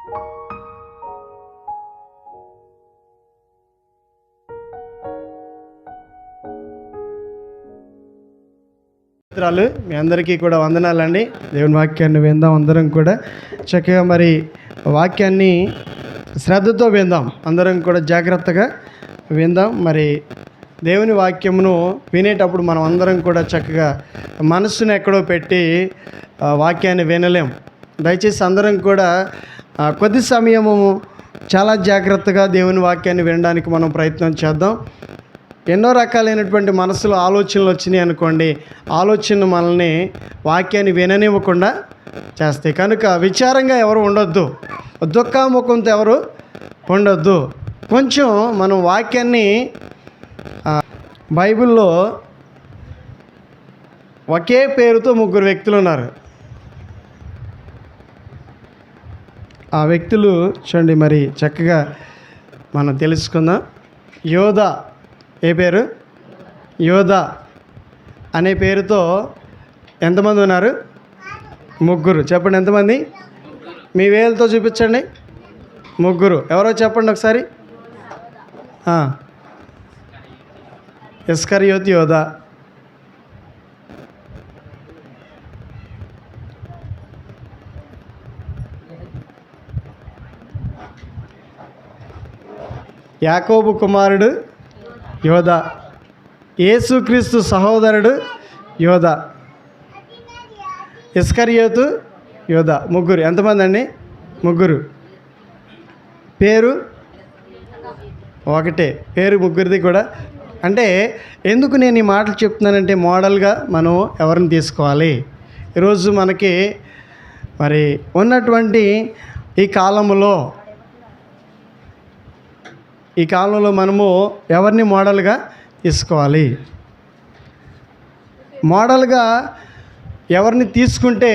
మిత్రాలు మీ అందరికీ కూడా వందనాలండి. దేవుని వాక్యాన్ని విందాం అందరం కూడా. చక్కగా మరి వాక్యాన్ని శ్రద్ధతో విందాం. అందరం కూడా జాగ్రత్తగా విందాం. మరి దేవుని వాక్యమును వినేటప్పుడు మనం అందరం కూడా చక్కగా మనస్సును ఎక్కడో పెట్టి వాక్యాన్ని వినలేం. దయచేసి అందరం కూడా కొద్ది సమయము చాలా జాగ్రత్తగా దేవుని వాక్యాన్ని వినడానికి మనం ప్రయత్నం చేద్దాం. ఎన్నో రకాలైనటువంటి మనసులో ఆలోచనలు వచ్చినాయి అనుకోండి. ఆలోచన మనల్ని వాక్యాన్ని విననివ్వకుండా చేస్తాయి. కనుక విచారంగా ఎవరు ఉండొద్దు. దుఃఖాముఖంతో ఎవరు ఉండొద్దు. కొంచెం మనం వాక్యాన్ని బైబిల్లో ఒకే పేరుతో ముగ్గురు వ్యక్తులు ఉన్నారు. ఆ వ్యక్తులు చూడండి మరి చక్కగా మనం తెలుసుకుందాం. యోధ ఏ పేరు? యోధ అనే పేరుతో ఎంతమంది ఉన్నారు? ముగ్గురు. చెప్పండి ఎంతమంది? మీ వేలతో చూపించండి. ముగ్గురు. ఎవరో చెప్పండి ఒకసారి. ఆ. యోధ యోధ. యాకోబు కుమారుడు యోధ యేసుక్రీస్తు సహోదరుడు యోధ ఇస్కరియోతు యోధ ముగ్గురు. ఎంతమంది అండి? ముగ్గురు. పేరు? ఒకటే. పేరు ముగ్గురిది కూడా. అంటే ఎందుకు నేను ఈ మాటలు చెప్తున్నానంటే మోడల్గా మనం ఎవరిని తీసుకోవాలి? ఈరోజు మనకి మరి ఉన్నటువంటి ఈ కాలంలో ఈ కాలంలో మనము ఎవరిని మోడల్గా తీసుకోవాలి? మోడల్గా ఎవరిని తీసుకుంటే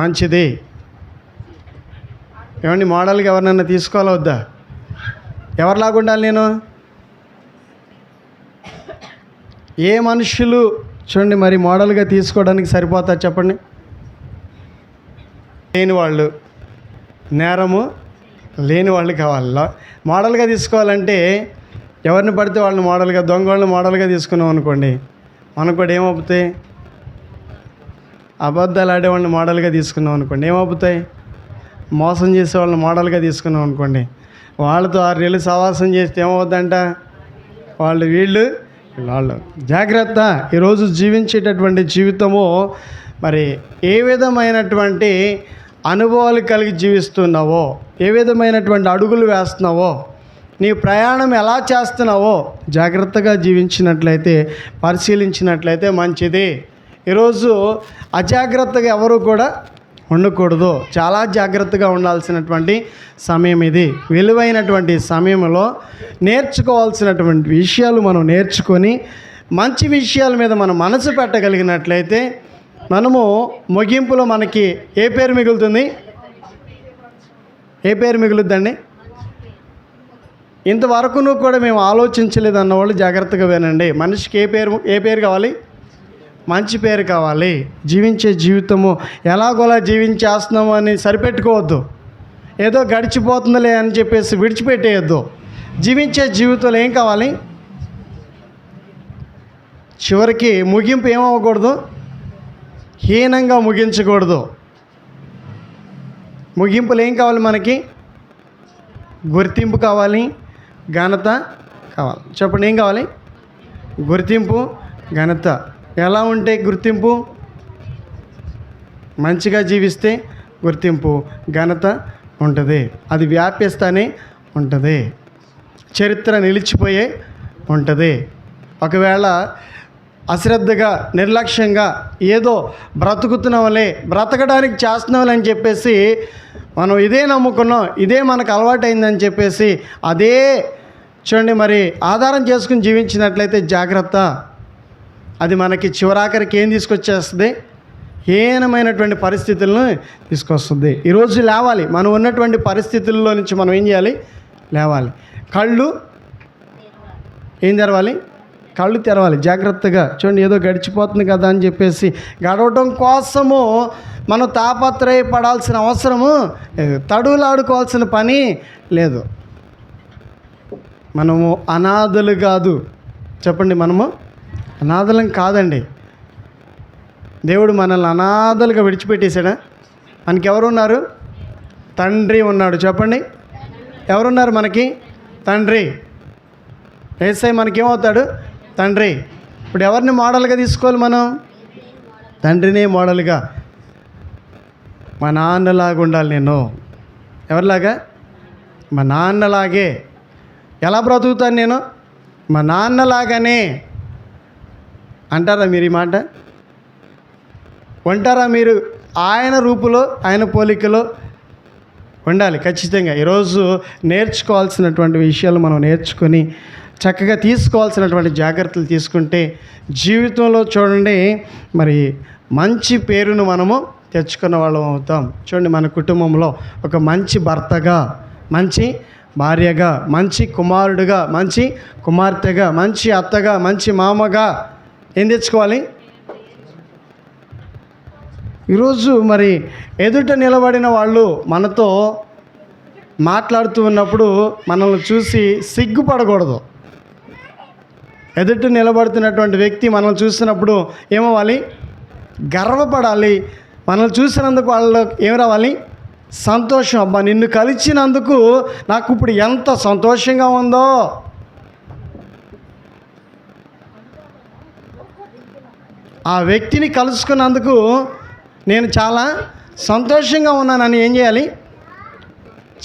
మంచిది? ఏమండి మోడల్గా ఎవరినైనా తీసుకోవాలా వద్దా? ఎవరిలాగా ఉండాలి నేను? ఏ మనుషులు చూడండి మరి మోడల్గా తీసుకోవడానికి సరిపోతా చెప్పండి? లేని వాళ్ళు నేరము లేని వాళ్ళు కావాలి? మోడల్గా తీసుకోవాలంటే ఎవరిని పడితే వాళ్ళని మోడల్గా దొంగ వాళ్ళని మోడల్గా తీసుకున్నాం అనుకోండి మనకు కూడా ఏమవుతాయి? అబద్ధాలు ఆడేవాళ్ళని మోడల్గా తీసుకున్నాం అనుకోండి ఏమవుతాయి? మోసం చేసే వాళ్ళని మోడల్గా తీసుకున్నాం అనుకోండి వాళ్ళతో ఆరు నెలలు సవాసం చేస్తే ఏమవుద్దంట వాళ్ళు వీళ్ళు వాళ్ళు జాగ్రత్త. ఈరోజు జీవించేటటువంటి జీవితము మరి ఏ విధమైనటువంటి అనుభవాలు కలిగి జీవిస్తున్నావో ఏ విధమైనటువంటి అడుగులు వేస్తున్నావో నీ ప్రయాణం ఎలా చేస్తున్నావో జాగ్రత్తగా జీవించినట్లయితే పరిశీలించినట్లయితే మంచిది. ఈరోజు అజాగ్రత్తగా ఎవరు కూడా ఉండకూడదు. చాలా జాగ్రత్తగా ఉండాల్సినటువంటి సమయం ఇది. విలువైనటువంటి సమయంలో నేర్చుకోవాల్సినటువంటి విషయాలు మనం నేర్చుకొని మంచి విషయాల మీద మనం మనసు పెట్టగలిగినట్లయితే మనము ముగింపులో మనకి ఏ పేరు మిగులుతుంది? ఏ పేరు మిగులుద్దండి? ఇంతవరకును కూడా మేము ఆలోచించలేదు అన్నవాళ్ళు జాగ్రత్తగా వినండి. మనిషికి ఏ పేరు ఏ పేరు కావాలి? మంచి పేరు కావాలి. జీవించే జీవితము ఎలాగోలా జీవించేస్తున్నాము అని సరిపెట్టుకోవద్దు. ఏదో గడిచిపోతుందిలే అని చెప్పేసి విడిచిపెట్టేయద్దు. జీవించే జీవితంలో ఏం కావాలి? చివరికి ముగింపు ఏమవ్వకూడదు? హీనంగా ముగించకూడదు. ముగింపులు ఏం కావాలి మనకి? గుర్తింపు కావాలి ఘనత కావాలి. చెప్పండి ఏం కావాలి? గుర్తింపు ఘనత. ఎలా ఉంటే గుర్తింపు? మంచిగా జీవిస్తే గుర్తింపు ఘనత ఉంటుంది. అది వ్యాపిస్తానే ఉంటుంది. చరిత్ర నిలిచిపోయే ఉంటుంది. ఒకవేళ అశ్రద్ధగా నిర్లక్ష్యంగా ఏదో బ్రతుకుతున్నాంలే బ్రతకడానికి చేస్తున్నాంలే అని చెప్పేసి మనం ఇదే నమ్ముకున్నాం ఇదే మనకు అలవాటైందని చెప్పేసి అదే చూడండి మరి ఆధారం చేసుకుని జీవించినట్లయితే జాగ్రత్త. అది మనకి చివరాఖరికి ఏం తీసుకొచ్చేస్తుంది? హీనమైనటువంటి పరిస్థితులను తీసుకొస్తుంది. ఈరోజు లేవాలి మనం ఉన్నటువంటి పరిస్థితుల్లో నుంచి మనం ఏం చేయాలి? లేవాలి. కళ్ళు ఏం తెరవాలి? కళ్ళు తెరవాలి. జాగ్రత్తగా చూడండి ఏదో గడిచిపోతుంది కదా అని చెప్పేసి గడవటం కోసము మనం తాపత్రయపడాల్సిన అవసరము తడువులాడుకోవాల్సిన పని లేదు. మనము అనాథలు కాదు. చెప్పండి మనము అనాథలం కాదండి. దేవుడు మనల్ని అనాథలుగా విడిచిపెట్టేశాడా? మనకి ఎవరున్నారు తండ్రి ఉన్నాడు. చెప్పండి. ఎవరున్నారు మనకి? తండ్రి. ఏసై మనకేమవుతాడు? తండ్రి ఇప్పుడు ఎవరిని మోడల్గా తీసుకోవాలి మనం? తండ్రినే మోడల్గా. మా నాన్నలాగా ఉండాలి నేను. ఎవరిలాగా? మా నాన్నలాగే. ఎలా బ్రతుకుతాను నేను? మా నాన్నలాగానే. అంటారా మీరు ఈ మాట? ఉంటారా మీరు ఆయన రూపులో ఆయన పోలికలో? ఉండాలి ఖచ్చితంగా. ఈరోజు నేర్చుకోవాల్సినటువంటి విషయాలు మనం నేర్చుకొని చక్కగా తీసుకోవాల్సినటువంటి జాగ్రత్తలు తీసుకుంటే జీవితంలో చూడండి మరి మంచి పేరును మనము తెచ్చుకున్న వాళ్ళం అవుతాం. చూడండి మన కుటుంబంలో ఒక మంచి భర్తగా మంచి భార్యగా మంచి కుమారుడుగా మంచి కుమార్తెగా మంచి అత్తగా మంచి మామగా ఏం తెచ్చుకోవాలి? ఈరోజు మరి ఎదుట నిలబడిన వాళ్ళు మనతో మాట్లాడుతూ ఉన్నప్పుడు మనల్ని చూసి సిగ్గుపడకూడదు. ఎదుట నిలబడుతున్నటువంటి వ్యక్తి మనల్ని చూసినప్పుడు ఏమవ్వాలి? గర్వపడాలి. మనల్ని చూసినందుకు వాళ్ళు ఏం రావాలి? సంతోషం. అబ్బా నిన్ను కలిసినందుకు నాకు ఇప్పుడు ఎంత సంతోషంగా ఉందో. ఆ వ్యక్తిని కలుసుకున్నందుకు నేను చాలా సంతోషంగా ఉన్నానని ఏం చేయాలి?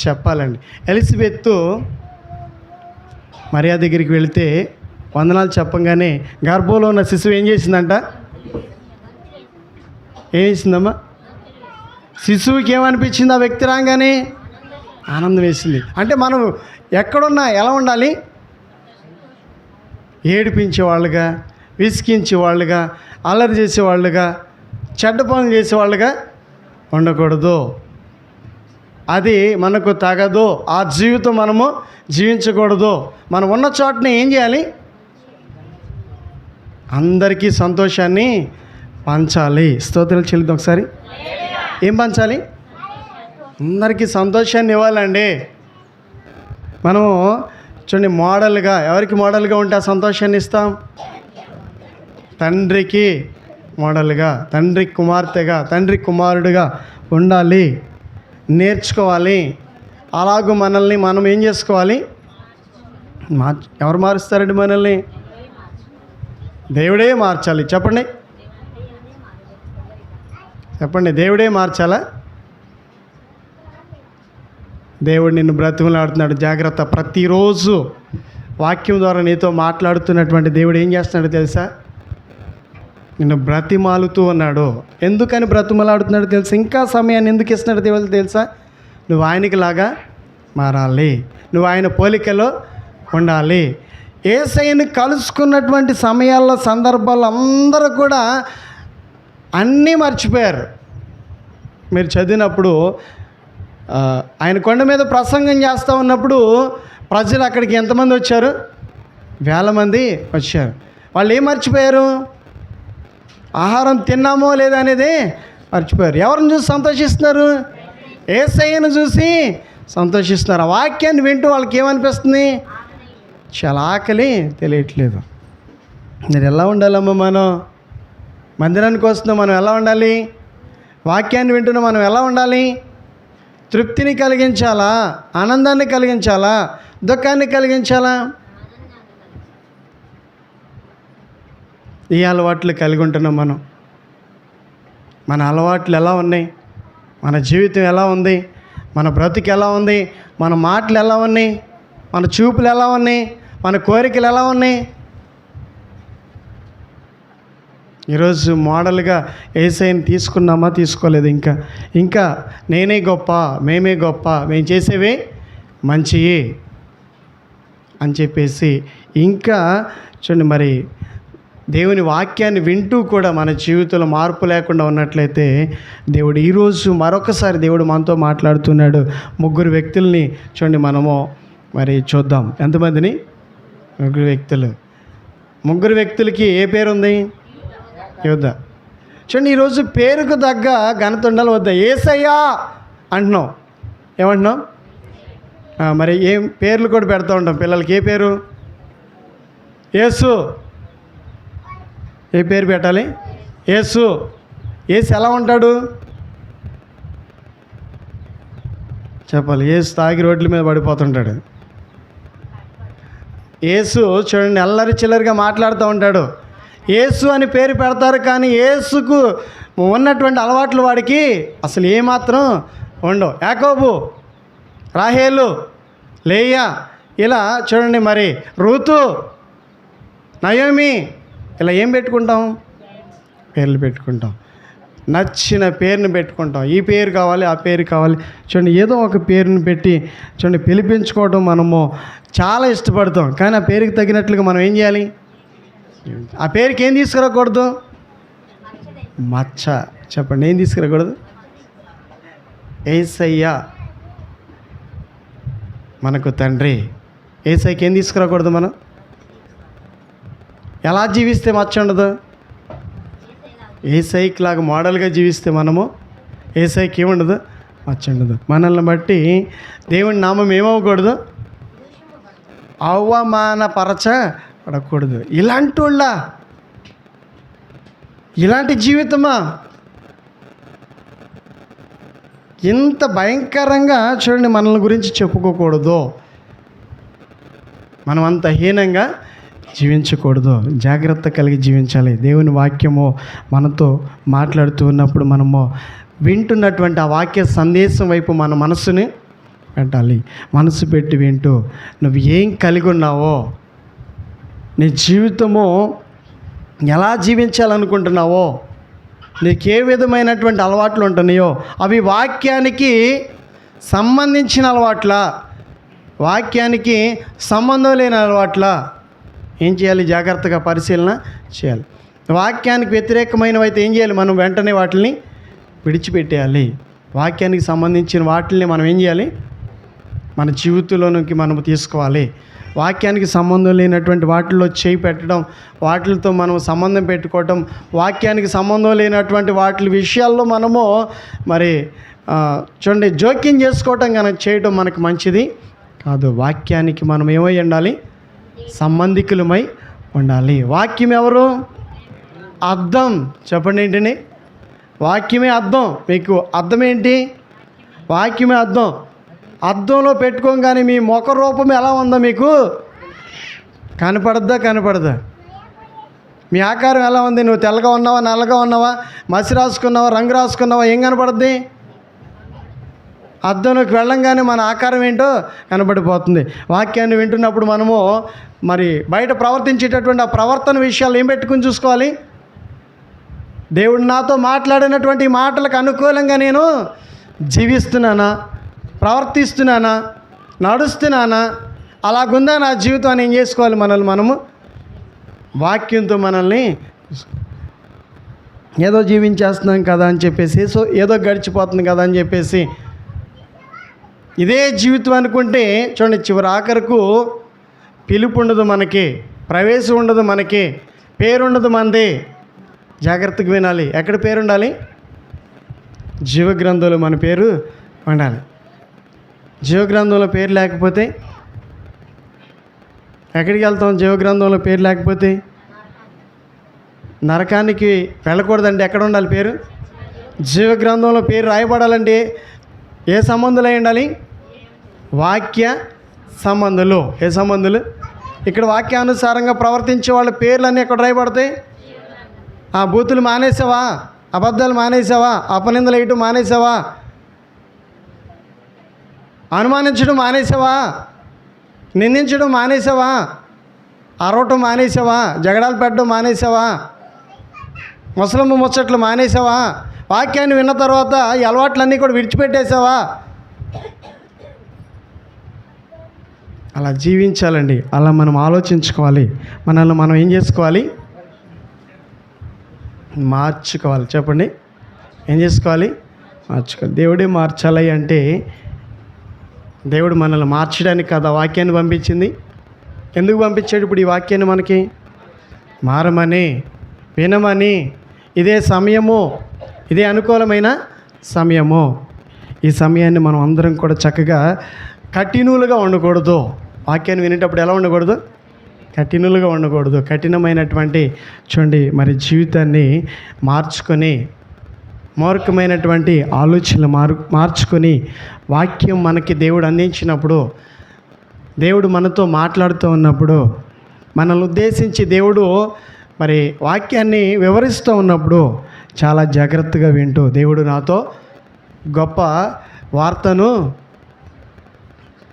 చెప్పాలండి. ఎలిజబెత్ మరియా దగ్గరికి వెళితే వందనాలు చెప్పంగానే గర్భంలో ఉన్న శిశువు ఏం చేసిందంట? ఏం చేసిందమ్మా? శిశువుకి ఏమనిపించింది ఆ వ్యక్తి రాగానే? ఆనందం వేసింది. అంటే మనం ఎక్కడున్నా ఎలా ఉండాలి? ఏడిపించే వాళ్ళుగా విసికించే వాళ్ళుగా అల్లరి చేసే వాళ్ళుగా చెడ్డ పనులు చేసే వాళ్ళుగా ఉండకూడదు. అది మనకు తగదు. ఆ జీవితం మనము జీవించకూడదు. మనం ఉన్న చోటనే ఏం చేయాలి? అందరికీ సంతోషాన్ని పంచాలి. స్తోత్రాలు చెల్లిద్దాం ఒకసారి. ఏం పంచాలి? అందరికీ సంతోషాన్ని ఇవ్వాలండి. మనము చూడండి మోడల్గా ఎవరికి మోడల్గా ఉంటే ఆ సంతోషాన్ని ఇస్తాం? తండ్రికి మోడల్గా తండ్రి కుమార్తెగా తండ్రి కుమారుడిగా ఉండాలి. నేర్చుకోవాలి. అలాగూ మనల్ని మనం ఏం చేసుకోవాలి? మార్ ఎవరు మారుస్తారండి మనల్ని? దేవుడే మార్చాలి. చెప్పండి. చెప్పండి. దేవుడే మార్చాలా? దేవుడు నిన్ను బ్రతిమలాడుతున్నాడు జాగ్రత్త. ప్రతిరోజు వాక్యం ద్వారా నీతో మాట్లాడుతున్నటువంటి దేవుడు ఏం చేస్తున్నాడు తెలుసా? నిన్ను బ్రతిమాలుతూ ఉన్నాడు. ఎందుకని బ్రతిమలాడుతున్నాడు తెలుసా? ఇంకా సమయాన్ని ఎందుకు ఇస్తున్నాడు దేవుడు తెలుసా? నువ్వు ఆయనకి లాగా మారాలి. నువ్వు ఆయన పోలికలో ఉండాలి. ఏసైని కలుసుకున్నటువంటి సమయాల్లో సందర్భాల్లో అందరూ కూడా అన్నీ మర్చిపోయారు. మీరు చదివినప్పుడు ఆయన కొండ మీద ప్రసంగం చేస్తూ ఉన్నప్పుడు ప్రజలు అక్కడికి ఎంతమంది వచ్చారు? వేల మంది వచ్చారు. వాళ్ళు ఏం మర్చిపోయారు? ఆహారం తిన్నామో లేదా అనేది మర్చిపోయారు. ఎవరిని చూసి సంతోషిస్తున్నారు? ఏసయ్యను చూసి సంతోషిస్తున్నారు. ఆ వాక్యాన్ని వింటూ వాళ్ళకి ఏమనిపిస్తుంది? చాలా ఆకలి తెలియట్లేదు. మీరు ఎలా ఉండాలమ్మా మనం? మందిరానికి వస్తున్నాం మనం ఎలా ఉండాలి? వాక్యాన్ని వింటున్న మనం ఎలా ఉండాలి? తృప్తిని కలిగించాలా? ఆనందాన్ని కలిగించాలా? దుఃఖాన్ని కలిగించాలా? ఈ అలవాట్లు కలిగి ఉంటున్నాం మనం. మన అలవాట్లు ఎలా ఉన్నాయి? మన జీవితం ఎలా ఉంది? మన బ్రతుకు ఎలా ఉంది? మన మాటలు ఎలా ఉన్నాయి? మన చూపులు ఎలా ఉన్నాయి? మన కోరికలు ఎలా ఉన్నాయి? ఈరోజు మోడల్గా ఏసైని తీసుకున్నామా తీసుకోలేదు ఇంకా? ఇంకా నేనే గొప్ప మేమే గొప్ప మేము చేసేవే మంచియే అని చెప్పేసి ఇంకా చూడండి మరి దేవుని వాక్యాన్ని వింటూ కూడా మన జీవితంలో మార్పు లేకుండా ఉన్నట్లయితే దేవుడు ఈరోజు మరొకసారి దేవుడు మనతో మాట్లాడుతున్నాడు. ముగ్గురు వ్యక్తుల్ని చూడండి మనము మరి చూద్దాం. ఎంతమందిని? ముగ్గురు వ్యక్తులు. ముగ్గురు వ్యక్తులకి ఏ పేరు ఉంది యోధ. చూడండి ఈరోజు పేరుకు తగ్గ ఘనత ఉండాలి వద్దా ఏసయ్యా అంటున్నావు ఏమంటున్నావు మరి ఏం పేర్లు కూడా పెడతా ఉంటాం పిల్లలకి. ఏ పేరు? యేసు. ఏ పేరు పెట్టాలి? యేసు. ఏసు ఎలా ఉంటాడు? చెప్పాలి. ఏసు తాగి రోడ్ల మీద పడిపోతుంటాడు. యేసు చూడండి అల్లరి చిల్లరిగా మాట్లాడుతూ ఉంటాడు. యేసు అని పేరు పెడతారు కానీ యేసుకు ఉన్నటువంటి అలవాట్లు వాడికి అసలు ఏమాత్రం ఉండవు. యాకోబు రాహేలు లేయా ఇలా చూడండి మరి రూతు నయోమి ఇలా ఏం పెట్టుకుంటాం? పేర్లు పెట్టుకుంటాం. నచ్చిన పేరుని పెట్టుకుంటాం. ఈ పేరు కావాలి ఆ పేరు కావాలి. చూడండి ఏదో ఒక పేరుని పెట్టి చూడండి పిలిపించుకోవడం మనము చాలా ఇష్టపడతాం. కానీ ఆ పేరుకి తగినట్లుగా మనం ఏం చేయాలి? ఆ పేరుకి ఏం తీసుకురాకూడదు? మచ్చ. చెప్పండి ఏం తీసుకురాకూడదు? ఏసయ్యా మనకు తండ్రి. ఏసైకి ఏం తీసుకురాకూడదు మనం? ఎలా జీవిస్తే మచ్చ ఉండదు? ఏ లాగా మోడల్గా జీవిస్తే మనము ఏ ఏముండదు? మచ్చ మనల్ని బట్టి దేవుని నామం ఏమవ్వకూడదు? అవమానపరచ పడకూడదు. ఇలాంటి వాళ్ళ ఇలాంటి జీవితమా? ఇంత భయంకరంగా చూడండి మనల్ని గురించి చెప్పుకోకూడదు. మనం అంత హీనంగా జీవించకూడదు. జాగ్రత్త కలిగి జీవించాలి. దేవుని వాక్యము మనతో మాట్లాడుతూ ఉన్నప్పుడు మనము వింటున్నటువంటి ఆ వాక్య సందేశం వైపు మన మనసుని పెట్టాలి. మనసు పెట్టి వింటూ నువ్వు ఏం కలిగి ఉన్నావో? నీ జీవితము ఎలా జీవించాలనుకుంటున్నావో? నీకు ఏ విధమైనటువంటి అలవాట్లు ఉంటున్నాయో? అవి వాక్యానికి సంబంధించిన అలవాట్ల? వాక్యానికి సంబంధం లేని అలవాట్ల? ఏం చేయాలి? జాగ్రత్తగా పరిశీలన చేయాలి. వాక్యానికి వ్యతిరేకమైనవి అయితే ఏం చేయాలి? మనం వెంటనే వాటిని విడిచిపెట్టేయాలి. వాక్యానికి సంబంధించిన వాటిని మనం ఏం చేయాలి? మన జీవితంలోనికి మనం తీసుకోవాలి. వాక్యానికి సంబంధం లేనటువంటి వాటిల్లో చేయి పెట్టడం వాటితో మనం సంబంధం పెట్టుకోవటం వాక్యానికి సంబంధం లేనటువంటి వాటి విషయాల్లో మనము మరి చూడండి జోక్యం చేసుకోవటం కనుక చేయడం మనకు మంచిది కాదు. వాక్యానికి మనం ఏమై ఉండాలి? సంబంధికులమై ఉండాలి. వాక్యం ఎవరు? అర్థం. చెప్పండి ఏంటని? వాక్యమే అర్థం. మీకు అర్థం ఏంటి వాక్యమే అర్థం. అర్థంలో పెట్టుకోగానే మీ ముఖ రూపం ఎలా ఉందో మీకు కనపడద్దా? కనపడదా? మీ ఆకారం ఎలా ఉంది? నువ్వు తెల్లగా ఉన్నావా నల్లగా ఉన్నావా? మసి రాసుకున్నావా రంగు రాసుకున్నావా? ఏం కనపడుద్ది? అద్దంలోకి వెళ్ళంగానే మన ఆకారం ఏంటో కనబడిపోతుంది. వాక్యాన్ని వింటున్నప్పుడు మనము మరి బయట ప్రవర్తించేటటువంటి ఆ ప్రవర్తన విషయాలు ఏం పెట్టుకుని చూసుకోవాలి? దేవుడు నాతో మాట్లాడినటువంటి మాటలకు అనుకూలంగా నేను జీవిస్తున్నానా? ప్రవర్తిస్తున్నానా? నడుస్తున్నానా? అలాగుందా నా జీవితం అని ఏం చేసుకోవాలి మనల్ని మనము? వాక్యంతో మనల్ని ఏదో జీవించేస్తున్నాం కదా అని చెప్పేసి సో ఏదో గడిచిపోతుంది కదా అని చెప్పేసి ఇదే జీవితం అనుకుంటే చూడండి చివరి ఆఖరకు పిలుపు ఉండదు మనకి ప్రవేశం ఉండదు మనకి పేరుండదు మనది జాగ్రత్తగా వినాలి. ఎక్కడ పేరు ఉండాలి? జీవగ్రంథంలో మన పేరు ఉండాలి. జీవగ్రంథంలో పేరు లేకపోతే ఎక్కడికి వెళ్తాం? జీవగ్రంథంలో పేరు లేకపోతే నరకానికి వెళ్ళకూడదండి. ఎక్కడ ఉండాలి పేరు? జీవగ్రంథంలో పేరు రాయబడాలంటే ఏ సంబంధులు అయి ఉండాలి? వాక్య సంబంధులు. ఏ సంబంధులు? ఇక్కడ వాక్యానుసారంగా ప్రవర్తించే వాళ్ళ పేర్లన్నీ ఎక్కడ రాయబడతాయి? ఆ బూతులు మానేసావా? అబద్ధాలు మానేసావా? అపనిందలు వేయటం మానేసావా? అనుమానించడం మానేసావా? నిందించడం మానేసావా? అరవటం మానేసావా? జగడాలు పెట్టడం మానేసావా? ముసలమ్మ ముచ్చట్లు మానేసావా? వాక్యాన్ని విన్న తర్వాత ఈ అలవాట్లన్నీ కూడా విడిచిపెట్టేసావా? అలా జీవించాలండి. అలా మనం ఆలోచించుకోవాలి. మనల్ని మనం ఏం చేసుకోవాలి? మార్చుకోవాలి. చెప్పండి. ఏం చేసుకోవాలి? మార్చుకోవాలి. దేవుడే మార్చాలి అంటే దేవుడు మనల్ని మార్చడానికి కదా వాక్యాన్ని పంపించింది. ఎందుకు పంపించాడు ఇప్పుడు ఈ వాక్యాన్ని మనకి? మారమని వినమని. ఇదే సమయము ఇదే అనుకూలమైన సమయము. ఈ సమయాన్ని మనం అందరం కూడా చక్కగా కఠినులుగా ఉండకూడదు. వాక్యాన్ని వినేటప్పుడు ఎలా ఉండకూడదు? కఠినులుగా ఉండకూడదు. కఠినమైనటువంటి చూడండి మరి జీవితాన్ని మార్చుకొని మూర్ఖమైనటువంటి ఆలోచనలు మారు మార్చుకొని వాక్యం మనకి దేవుడు అందించినప్పుడు దేవుడు మనతో మాట్లాడుతూ ఉన్నప్పుడు మనల్ని ఉద్దేశించి దేవుడు మరి వాక్యాన్ని వివరిస్తూ ఉన్నప్పుడు చాలా జాగ్రత్తగా వింటూ దేవుడు నాతో గొప్ప వార్తను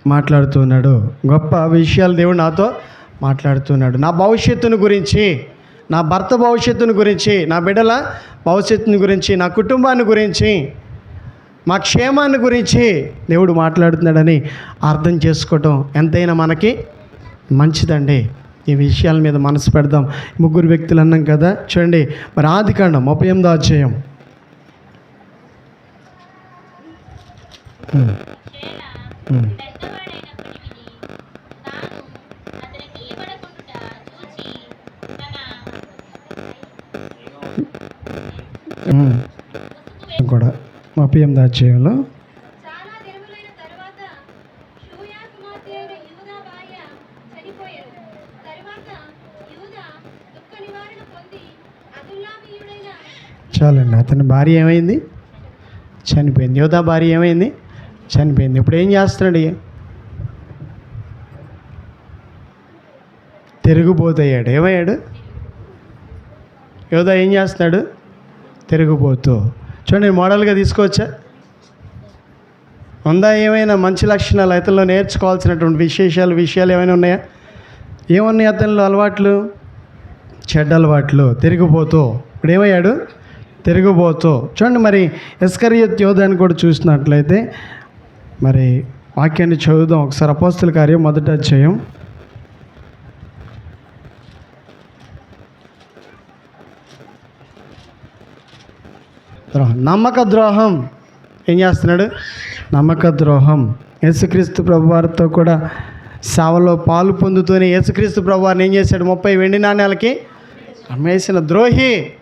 మాట్లాడుతున్నాడు. గొప్ప విషయాలు దేవుడు నాతో మాట్లాడుతున్నాడు. నా భవిష్యత్తును గురించి నా భర్త భవిష్యత్తును గురించి నా బిడ్డల భవిష్యత్తుని గురించి నా కుటుంబాన్ని గురించి మా క్షేమాన్ని గురించి దేవుడు మాట్లాడుతున్నాడని అర్థం చేసుకోవటం ఎంతైనా మనకి మంచిదండి. ఈ విషయాల మీద మనసు పెడదాం. ముగ్గురు వ్యక్తులు అన్నాం కదా? చూడండి మరి ఆది కాండం ముప్పై ఎనిమిదో అధ్యాయం. కూడా ముప్పై ఎనిమిదో అధ్యాయంలో చాలండి. అతని భార్య ఏమైంది? చనిపోయింది. యువత భార్య ఏమైంది? చనిపోయింది. ఇప్పుడు ఏం చేస్తున్నాడు? తిరుగుబోతయ్యాడు. ఏమయ్యాడు? యోధ ఏం చేస్తున్నాడు? తిరుగుబోతూ. చూడండి మోడల్గా తీసుకోవచ్చా? ఉందా ఏమైనా మంచి లక్షణాలు? అతనిలో నేర్చుకోవాల్సినటువంటి విశేషాలు విషయాలు ఏమైనా ఉన్నాయా? ఏమున్నాయి అతనిలో అలవాట్లు? చెడ్డ అలవాట్లు. తిరిగిపోతూ ఇప్పుడు ఏమయ్యాడు? తిరగబోతో చూడండి మరి ఎస్కరియత్ యోధాన్ని కూడా చూసినట్లయితే మరి వాక్యాన్ని చదువుదాం. ఒకసారి అపోస్తుల కార్యం మొదట చేయం ద్రోహం నమ్మక ద్రోహం ఏం చేస్తున్నాడు? నమ్మక ద్రోహం యేసుక్రీస్తు ప్రభువారితో కూడా సేవలో పాలు పొందుతూనే యేసుక్రీస్తు ప్రభువారిని ఏం చేశాడు? ముప్పై వెండి నాణ్యాలకి అమ్మేసిన ద్రోహి.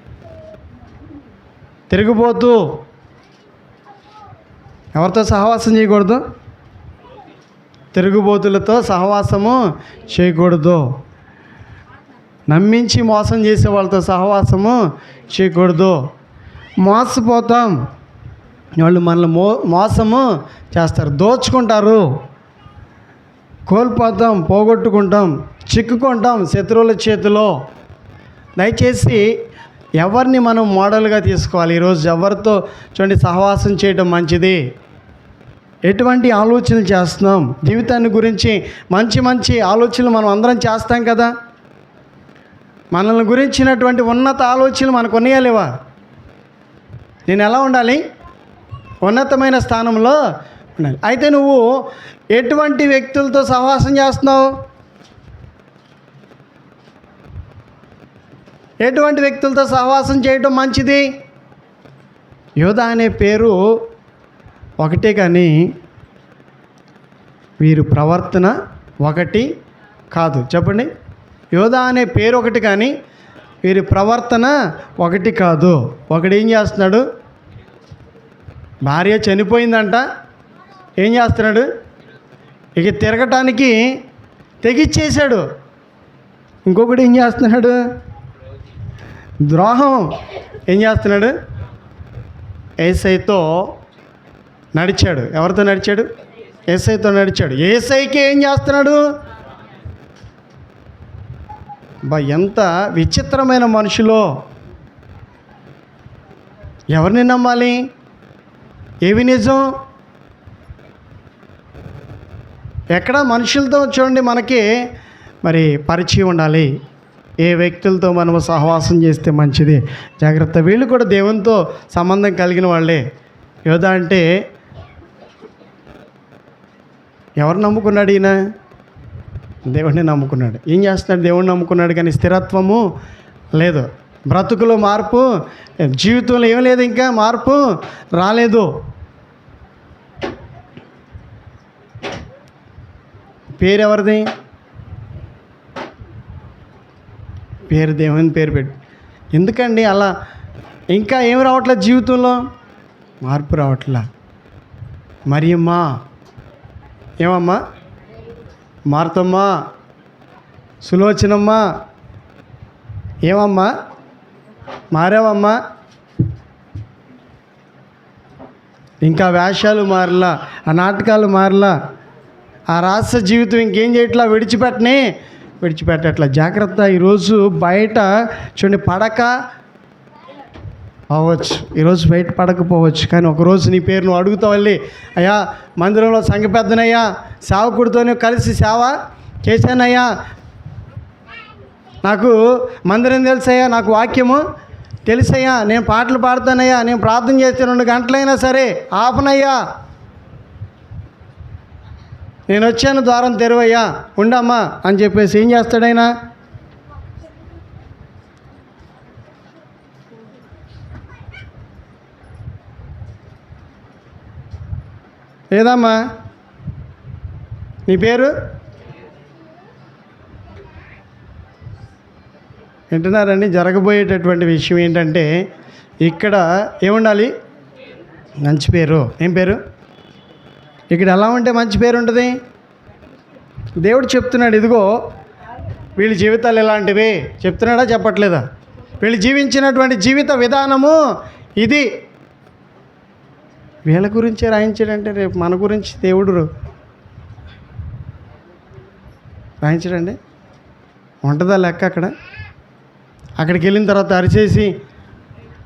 తిరిగిపోతూ ఎవరితో సహవాసం చేయకూడదు? తిరుగుబోతులతో సహవాసము చేయకూడదు. నమ్మించి మోసం చేసే వాళ్ళతో సహవాసము చేయకూడదు. మోసపోతాం. వాళ్ళు మనల్ని మో మోసము చేస్తారు. దోచుకుంటారు. కోల్పోతాం పోగొట్టుకుంటాం చిక్కుకుంటాం శత్రువుల చేతిలో. దయచేసి ఎవరిని మనం మోడల్గా తీసుకోవాలి? ఈరోజు ఎవరితో చూడండి సహవాసం చేయడం మంచిది. ఎటువంటి ఆలోచనలు చేస్తున్నాం? జీవితాన్ని గురించి మంచి మంచి ఆలోచనలు మనం అందరం చేస్తాం కదా? మనల్ని గురించినటువంటి ఉన్నత ఆలోచనలు మనకు ఉన్నాయా లేవా? నేను ఎలా ఉండాలి? ఉన్నతమైన స్థానంలో ఉండాలి. అయితే నువ్వు ఎటువంటి వ్యక్తులతో సహవాసం చేస్తున్నావు? ఎటువంటి వ్యక్తులతో సహవాసం చేయడం మంచిది? యోధ అనే పేరు ఒకటే కానీ వీరు ప్రవర్తన ఒకటి కాదు. చెప్పండి. యోధ అనే పేరు ఒకటి కానీ వీరి ప్రవర్తన ఒకటి కాదు. ఒకడు ఏం చేస్తున్నాడు? భార్య చనిపోయిందంట. ఏం చేస్తున్నాడు? ఇక తిరగటానికి తెగిచ్చేశాడు. ఇంకొకటి ఏం చేస్తున్నాడు? ద్రోహం ఏం చేస్తున్నాడు? ఏసైతో నడిచాడు. ఎవరితో నడిచాడు? ఏసైతో నడిచాడు. ఏసైకి ఏం చేస్తున్నాడు? బా ఎంత విచిత్రమైన మనుషులో. ఎవరిని నమ్మాలి? ఏవి నిజం? ఎక్కడ మనుషులతో చూడండి మనకి. మరి పరిచయం ఉండాలి. ఏ వ్యక్తులతో మనము సహవాసం చేస్తే మంచిది? జాగ్రత్త. వీళ్ళు కూడా దేవునితో సంబంధం కలిగిన వాళ్ళే. యోధ అంటే ఎవరు నమ్ముకున్నాడు ఈయన? దేవుడిని నమ్ముకున్నాడు. ఏం చేస్తున్నాడు? దేవుడిని నమ్ముకున్నాడు కానీ స్థిరత్వము లేదు. బ్రతుకులో మార్పు జీవితంలో ఏం లేదు ఇంకా మార్పు రాలేదు. పేరు ఎవరిది పేరు దేవుని పేరు పెట్టు. ఎందుకండి అలా? ఇంకా ఏం రావట్లేదు జీవితంలో? మార్పు రావట్లా. మరియమ్మా. ఏమమ్మా? మార్తమ్మా. సులోచనమ్మా. ఏమమ్మా? మారావమ్మా. ఇంకా వేషాలు మారలా ఆ నాటకాలు మారలా ఆ రాష్ట్ర జీవితం ఇంకేం చేయట్లా? విడిచిపెట్టనే విడిచిపెట్టట్ల జాగ్రత్త. ఈరోజు బయట చూడండి పడక అవ్వచ్చు ఈరోజు బయట పడకపోవచ్చు కానీ ఒకరోజు నీ పేరు నువ్వు అడుగుతావు వెళ్ళి అయ్యా మందిరంలో సంఘ పెద్దనయ్యా సేవకుడితోనే కలిసి సేవ చేశానయ్యా. నాకు మందిరం తెలుసయ్యా నాకు వాక్యము తెలుసయ్యా. నేను పాటలు పాడతానయ్యా నేను ప్రార్థన చేస్తే రెండు గంటలైనా సరే ఆపనయ్యా. నేను వచ్చాను ద్వారం తెరువయ్యా ఉండమ్మా అని చెప్పేసి ఏం చేస్తాడైనా ఏదమ్మా? నీ పేరు? వింటున్నారండి జరగబోయేటటువంటి విషయం ఏంటంటే ఇక్కడ ఏముండాలి? మంచి పేరు. ఏం పేరు? ఇక్కడ ఎలా ఉంటే మంచి పేరు ఉంటుంది? దేవుడు చెప్తున్నాడు ఇదిగో వీళ్ళ జీవితాలు ఎలాంటివి చెప్తున్నాడా చెప్పట్లేదా? వీళ్ళు జీవించినటువంటి జీవిత విధానము ఇది. వీళ్ళ గురించే రాయించాడంటే రేపు మన గురించి దేవుడు రాయించడండి? ఉంటుందా లెక్క అక్కడ? అక్కడికి వెళ్ళిన తర్వాత అరిచేసి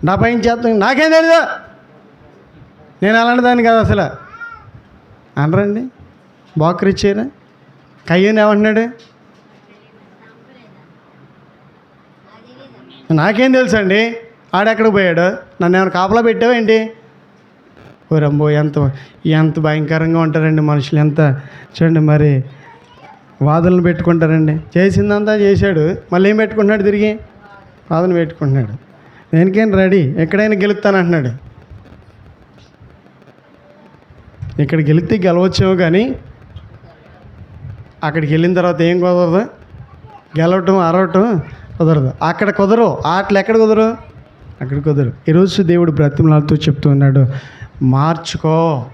నా పైన చేస్తాం నాకేం తెలీదు. నేను అలాంటి దాన్ని కాదు అసలు. అనరండి. బాకర్ కయ్యని ఏమంటున్నాడు? నాకేం తెలుసు అండి ఆడెక్కడికి పోయాడు? నన్ను ఏమైనా కాపలా పెట్టావేంటి రంబో ఎంత ఎంత భయంకరంగా ఉంటారండి మనుషులు ఎంత చూడండి మరి వాదనలు పెట్టుకుంటారండి. చేసిందంతా చేశాడు మళ్ళీ ఏం పెట్టుకుంటున్నాడు తిరిగి? వాదన పెట్టుకుంటున్నాడు. దేనికేం రెడీ ఎక్కడైనా గెలుస్తానంటున్నాడు. ఇక్కడికి వెళితే గెలవచ్చేమో కానీ అక్కడికి వెళ్ళిన తర్వాత ఏం కుదరదు? గెలవటం అరవటం కుదరదు. అక్కడ కుదరవు. ఆటలు ఎక్కడ కుదరు అక్కడ కుదరు ఈరోజు దేవుడు బ్రతిమలాడుతూ చెప్తూ ఉన్నాడు మార్చుకో.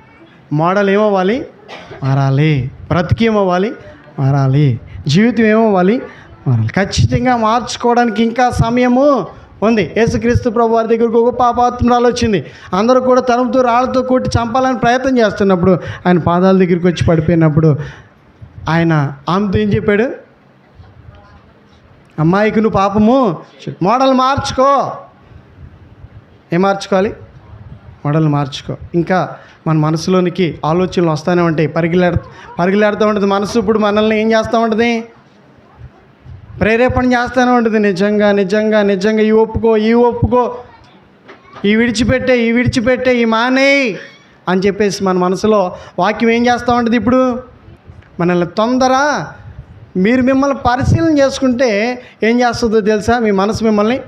మోడల్ ఏమవ్వాలి? మారాలి. బ్రతికి ఏమవ్వాలి? మారాలి. జీవితం ఏమవ్వాలి? మారాలి. ఖచ్చితంగా మార్చుకోవడానికి ఇంకా సమయము ఉంది. యేసుక్రీస్తు ప్రభు వారి దగ్గరకు ఒక పాపాత్మరాలు వచ్చింది. అందరూ కూడా తనతో రాళ్ళతో కొట్టి చంపాలని ప్రయత్నం చేస్తున్నప్పుడు ఆయన పాదాల దగ్గరికి వచ్చి పడిపోయినప్పుడు ఆయన ఆమెతో ఏం చెప్పాడు? అమ్మాయికి నువ్వు పాపము మోడల్ మార్చుకో. ఏం మార్చుకోవాలి? మోడల్ మార్చుకో. ఇంకా మన మనసులోనికి ఆలోచనలు వస్తూనే ఉంటాయి. పరిగిలాడు పరిగిలాడుతూ ఉంటుంది. మనసు ఇప్పుడు మనల్ని ఏం చేస్తూ ఉంటుంది? ప్రేరేపణ చేస్తూనే ఉంటుంది. నిజంగా నిజంగా నిజంగా ఈ ఒప్పుకో ఈ ఒప్పుకో. ఈ విడిచిపెట్టే ఈ విడిచిపెట్టే ఈ మానేయి అని చెప్పేసి మన మనసులో వాక్యం ఏం చేస్తూ ఉంటుంది ఇప్పుడు? మనల్ని తొందర మీరు మిమ్మల్ని పరిశీలన చేసుకుంటే ఏం చేస్తుందో తెలుసా? మీ మనసు మిమ్మల్ని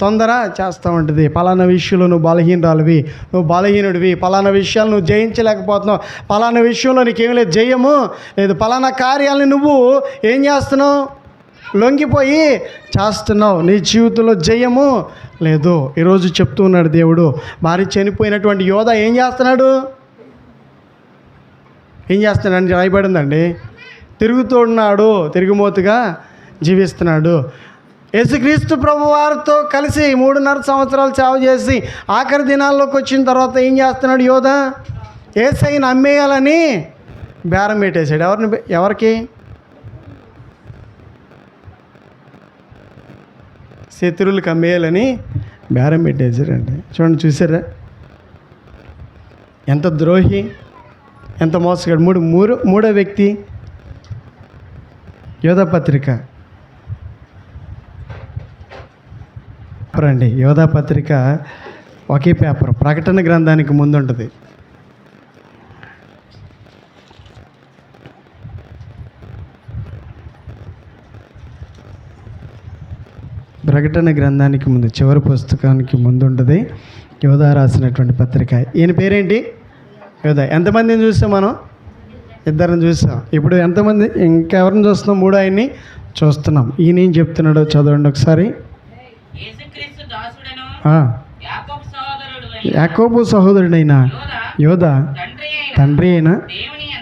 తొందర చేస్తూ ఉంటుంది. పలానా విషయంలో నువ్వు బలహీనరాలివి నువ్వు బలహీనుడివి. పలానా విషయాలు నువ్వు జయించలేకపోతున్నావు. పలానా విషయంలో నీకేం లేదు. జయము లేదు. పలానా కార్యాలని నువ్వు ఏం చేస్తున్నావు? లొంగిపోయి చేస్తున్నావు. నీ జీవితంలో జయము లేదు. ఈరోజు చెప్తూ ఉన్నాడు దేవుడు. భార్య చనిపోయినటువంటి యోధ ఏం చేస్తున్నాడు? ఏం చేస్తున్నాడు? రాయబడిందండి. తిరుగుతున్నాడు తిరుగుమోతుగా జీవిస్తున్నాడు. యేసుక్రీస్తు ప్రభు వారితో కలిసి మూడున్నర సంవత్సరాలు సేవ చేసి ఆఖరి దినాల్లోకి వచ్చిన తర్వాత ఏం చేస్తున్నాడు యోధ? ఏసైని అమ్మేయాలని బేరం పెట్టేశాడు. ఎవరిని ఎవరికి? శత్రువులకు అమ్మేయాలని బేరం పెట్టేశారండి. చూడండి చూసారా? ఎంత ద్రోహి ఎంత మోసగాడు. మూడు మూడు మూడో వ్యక్తి యోధపత్రిక పత్రిక. పేపర్ యోధా పత్రిక ఒకే పేపర్ ప్రకటన గ్రంథానికి ముందు ఉంటుంది ప్రకటన గ్రంథానికి ముందు చివరి పుస్తకానికి ముందు ఉంటుంది యోధా రాసినటువంటి పత్రిక. ఈయన పేరేంటి? యోధా. ఎంతమందిని చూస్తాం మనం? ఇద్దరిని చూసాం. ఇప్పుడు ఎంతమంది ఇంకెవరిని చూస్తున్నాం? మూడో ఆయన్ని చూస్తున్నాం. ఈయన ఏం చెప్తున్నాడో చదవండి ఒకసారి. యాకోబు సహోదరుడు యాకోబు సహోదరుడైన యోధ తండ్రి అయిన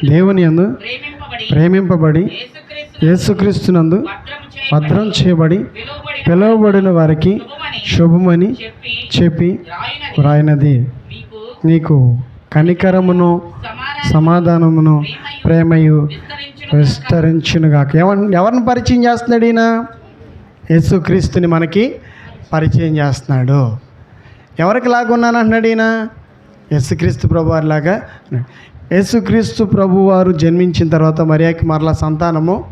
దేవుని యందు ప్రేమింపబడి ప్రేమింపబడి యేసుక్రీస్తు యేసుక్రీస్తునందు భద్రం చేయబడి పిలువబడిన వారికి శుభమని చెప్పి రాయినది వ్రాయినది. నీకు కనికరమును సమాధానమును ప్రేమయు విస్తరించునుగాక. ఎవరిని ఎవరిని పరిచయం చేస్తున్నాడు ఈయన? యేసుక్రీస్తుని మనకి పరిచయం చేస్తున్నాడు. ఎవరికి లాగున్నాను అంటున్నాడు ఈయన? యేసుక్రీస్తు ప్రభు వారిలాగా యేసుక్రీస్తు ప్రభువారు జన్మించిన తర్వాత మరియాకి మరలా సంతానము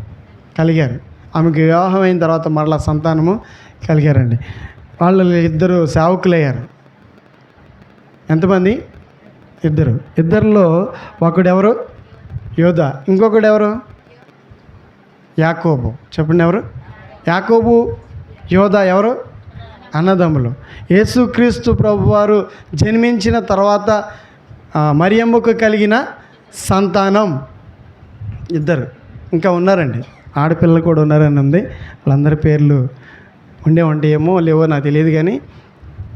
కలిగారు. ఆమెకు వివాహం అయిన తర్వాత మరలా సంతానము కలిగారండి. వాళ్ళు ఇద్దరు సేవకులయ్యారు. ఎంతమంది? ఇద్దరు. ఇద్దరిలో ఒకడెవరు? యోధ. ఇంకొకడెవరు? యాకోబు. చెప్పండి ఎవరు? యాకోబు యోధ ఎవరు? అన్నదమ్ములు. యేసుక్రీస్తు ప్రభువారు జన్మించిన తర్వాత మరియమ్మకు కలిగిన సంతానం ఇద్దరు. ఇంకా ఉన్నారండి. ఆడపిల్లలు కూడా ఉన్నారని ఉంది. వాళ్ళందరి పేర్లు ఉండే ఉంటాయేమో లేవో నాకు తెలియదు కానీ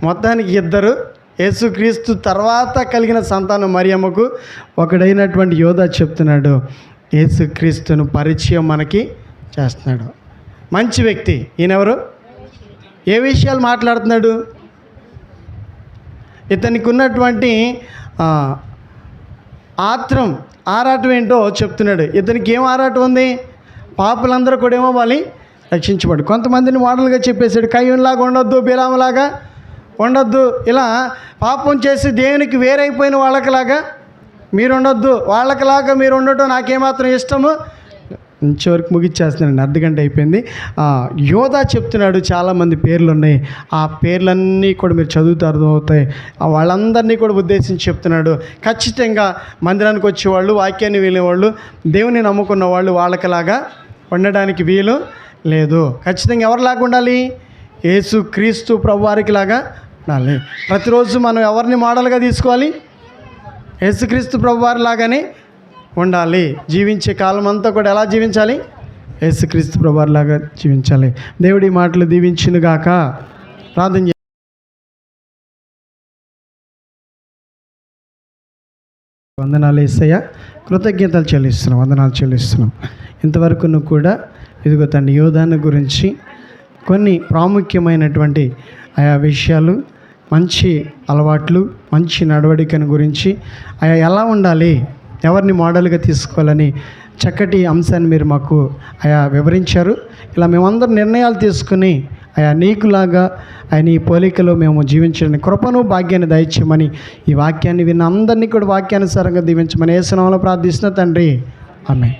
మొత్తానికి ఇద్దరు యేసుక్రీస్తు తర్వాత కలిగిన సంతానం మరియమ్మకు ఒకడైనటువంటి యోధ చెప్తున్నాడు యేసుక్రీస్తును పరిచయం మనకి చేస్తున్నాడు. మంచి వ్యక్తి. ఈయనెవరు? ఏ విషయాలు మాట్లాడుతున్నాడు? ఇతనికి ఉన్నటువంటి ఆత్రం ఆరాటం ఏంటో చెప్తున్నాడు. ఇతనికి ఏం ఆరాటం ఉంది? పాపులందరూ కూడా ఏమో వాళ్ళని రక్షించబడు కొంతమందిని మోడల్గా చెప్పేశాడు కయ్యంలాగా ఉండొద్దు బిలాములాగా ఉండొద్దు. ఇలా పాపం చేసి దేవునికి వేరైపోయిన వాళ్ళకిలాగా మీరు ఉండొద్దు వాళ్ళకిలాగా మీరు ఉండటం నాకేమాత్రం ఇష్టము. ఇంతవరకు ముగిచ్చేస్తున్నాను అర్ధ గంట అయిపోయింది యోధా చెప్తున్నాడు చాలామంది పేర్లు ఉన్నాయి ఆ పేర్లన్నీ కూడా మీరు చదువుతూ అర్థమవుతాయి. వాళ్ళందరినీ కూడా ఉద్దేశించి చెప్తున్నాడు. ఖచ్చితంగా మందిరానికి వచ్చేవాళ్ళు వాక్యాన్ని వెళ్ళేవాళ్ళు దేవుని నమ్ముకున్న వాళ్ళు వాళ్ళకిలాగా ఉండడానికి వీలు లేదు. ఖచ్చితంగా ఎవరిలాగా ఉండాలి? యేసు క్రీస్తు ప్రభువారికి లాగా ఉండాలి. ప్రతిరోజు మనం ఎవరిని మోడల్గా తీసుకోవాలి? యేసుక్రీస్తు ప్రభువారి లాగానే ఉండాలి. జీవించే కాలం అంతా కూడా ఎలా జీవించాలి? యేసుక్రీస్తు ప్రభువారి లాగా జీవించాలి. దేవుడి మాటలు దీవించినగాక. ప్రార్థన వందనాలు ఏసయ్య. కృతజ్ఞతలు చెల్లిస్తున్నాం వందనాలు చెల్లిస్తున్నాం. ఇంతవరకు నువ్వు కూడా ఇదిగో తన యోధాన్ని గురించి కొన్ని ప్రాముఖ్యమైనటువంటి ఆయా విషయాలు మంచి అలవాట్లు మంచి నడవడికను గురించి ఆయా ఎలా ఉండాలి? ఎవరిని మోడల్గా తీసుకోవాలని చక్కటి అంశాన్ని మీరు మాకు ఆయా వివరించారు. ఇలా మేమందరం నిర్ణయాలు తీసుకుని అయా నీకులాగా ఆయన ఈ పోలికలో మేము జీవించడానికి కృపను భాగ్యాన్ని దయచేయమని ఈ వాక్యాన్ని విన్న అందరినీ కూడా వాక్యానుసారంగా దీవించమని ఏ ప్రార్థిస్తున్న తండ్రి. ఆమె